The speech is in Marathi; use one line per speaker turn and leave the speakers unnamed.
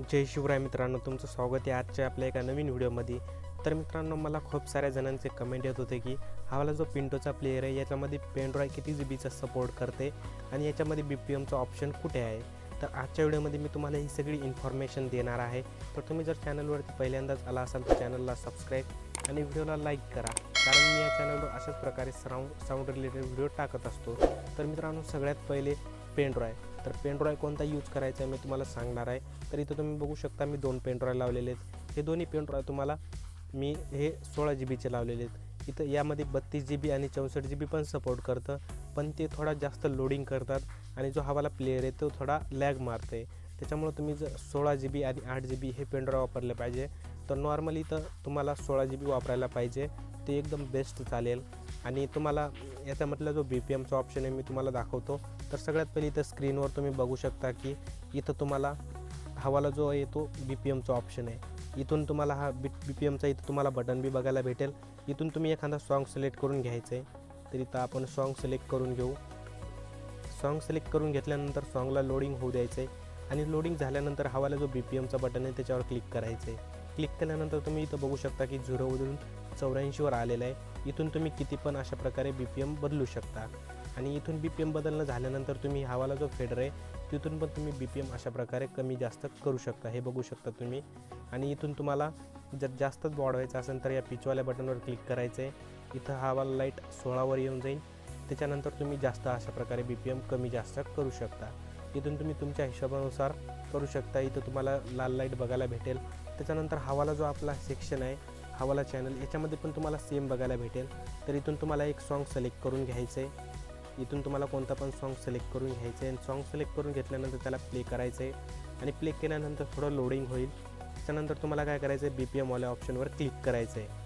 जय शिवराय मित्रांनो तुमचं स्वागत आहे आजच्या आपल्या एका नवीन व्हिडिओमध्ये. तर मित्रांनो मला खूप साऱ्या जणांचे कमेंट येत होते की हा जो पिंटोचा प्लेअर आहे याच्यामध्ये पेनड्रॉय किती जी बीचा सपोर्ट करते आणि याच्यामध्ये बी पी एमचं ऑप्शन कुठे आहे? तर आजच्या व्हिडिओमध्ये मी तुम्हाला ही सगळी इन्फॉर्मेशन देणार आहे. तर तुम्ही जर चॅनलवरती पहिल्यांदाच आला असाल तर चॅनलला सबस्क्राईब आणि व्हिडिओला लाईक करा. कारण मी या चॅनलवर अशाच प्रकारे साऊंड साऊंड रिलेटेड व्हिडिओ टाकत असतो. तर मित्रांनो सगळ्यात पहिले पेनड्रॉय तर पेनड्रॉय कोणता यूज करायचा आहे मी तुम्हाला सांगणार आहे. तर इथं तुम्ही बघू शकता मी दोन पेनड्रॉय लावलेले आहेत. हे दोन्ही पेनड्रॉय तुम्हाला मी हे सोळा जी बीचे लावलेले आहेत. इथं यामध्ये बत्तीस जी बी आणि चौसष्ट जी बी पण सपोर्ट करतं. पण ते थोडा जास्त लोडिंग करतात आणि जो हवाला प्लेअर आहे तो थोडा लॅग मारते आहे त्याच्यामुळं तुम्ही जर सोळा जी बी आणि आठ जी बी हे पेनड्रॉय वापरले पाहिजे तर नॉर्मली तर तुम्हाला सोळा जी बी वापरायला पाहिजे. ते एकदम बेस्ट चालेल. आणि तुम्हाला याच्यामधला जो बी पी एमचा ऑप्शन आहे मी तुम्हाला दाखवतो. तर सगळ्यात पहिले इथं स्क्रीनवर तुम्ही बघू शकता की इथं तुम्हाला हवाला जो आहे तो बी पी एमचा ऑप्शन आहे. इथून तुम्हाला हा बी बी पी एमचा इथं तुम्हाला बटन बी बघायला भेटेल. इथून तुम्ही एखादा सॉन्ग सिलेक्ट करून घ्यायचं आहे तर इथं आपण सॉन्ग सिलेक्ट करून घेऊ. सॉन्ग सिलेक्ट करून घेतल्यानंतर सॉन्गला लोडिंग होऊ द्यायचं आहे आणि लोडिंग झाल्यानंतर हवाला जो बी पी एमचा बटन आहे त्याच्यावर क्लिक करायचं आहे क्लिक केल्यानंतर तुम्ही इथं बघू शकता की झिरोवरून चौऱ्याऐंशीवर आलेलं आहे. इथून तुम्ही किती पण अशा प्रकारे बी पी एम बदलू शकता. आणि इथून बी पी एम बदलणं झाल्यानंतर तुम्ही हवाला जो फेडर आहे तिथून पण तुम्ही बी पी एम अशा प्रकारे कमी जास्त करू शकता. हे बघू शकता तुम्ही. आणि इथून तुम्हाला जर जास्तच वाढवायचं असेल तर या पिचवाल्या बटनवर क्लिक करायचं आहे इथं हवाला लाइट सोळावर येऊन जाईल. त्याच्यानंतर तुम्ही जास्त अशा प्रकारे बी पी एम कमी जास्त करू शकता. इथून तुम्ही तुमच्या हिशोबानुसार करू शकता. इथं तुम्हाला लाल लाइट बघायला भेटेल. त्याच्यानंतर हवाला जो आपला सेक्शन आहे हवाला चॅनल याच्यामध्ये पण तुम्हाला सेम बघायला भेटेल. तर इथून तुम्हाला एक सॉन्ग सिलेक्ट करून घ्यायचं आहे इथून तुम्हाला कोणता पण सॉन्ग सिलेक्ट करून घ्यायचं आहे आणि सॉन्ग सिलेक्ट करून घेतल्यानंतर त्याला प्ले करायचं आहे आणि प्ले केल्यानंतर थोडं लोडिंग होईल. त्याच्यानंतर तुम्हाला काय करायचं आहे बी पी एमवाल्या ऑप्शनवर क्लिक करायचं आहे